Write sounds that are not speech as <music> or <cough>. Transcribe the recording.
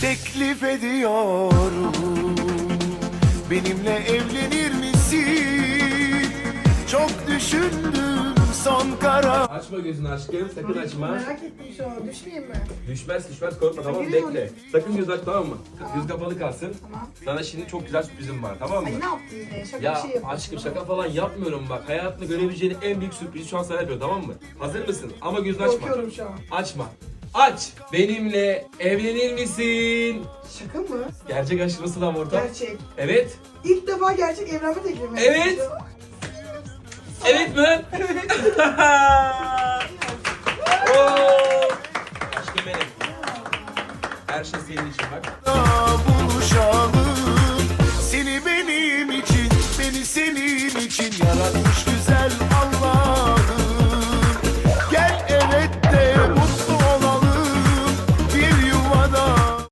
teklif ediyorum Benimle evlenir misin? Çok düşündüm son karar Açma gözünü aşkım sakın açma. Merak ettim şu an. Düşmeyeyim mi? Düşmez düşmez korkma tamam mı? Bekle. Sakın göz aç tamam mı? Göz kapalı kalsın. Tamam. Sana şimdi çok güzel sürprizim var tamam mı? Ay ne yaptın yine? Şaka Ya bir şey yapıyorsun. aşkım şaka falan yapmıyorum bak. Hayatında görebileceğin en büyük sürprizi şu an sana yapıyorum tamam mı? Hazır mısın? Ama gözünü açma. Korkuyorum şu an. Açma. Aç. Benimle evlenir misin? Şaka mı? Gerçek aşk nasıl lan ortam? Gerçek. Evet. İlk defa gerçek evlenme teklifi. Evet. Evet mi? <laughs> Oo! Aşkım benim. Her şey senin için bak. buluşalım Seni benim için, beni senin için yaratmış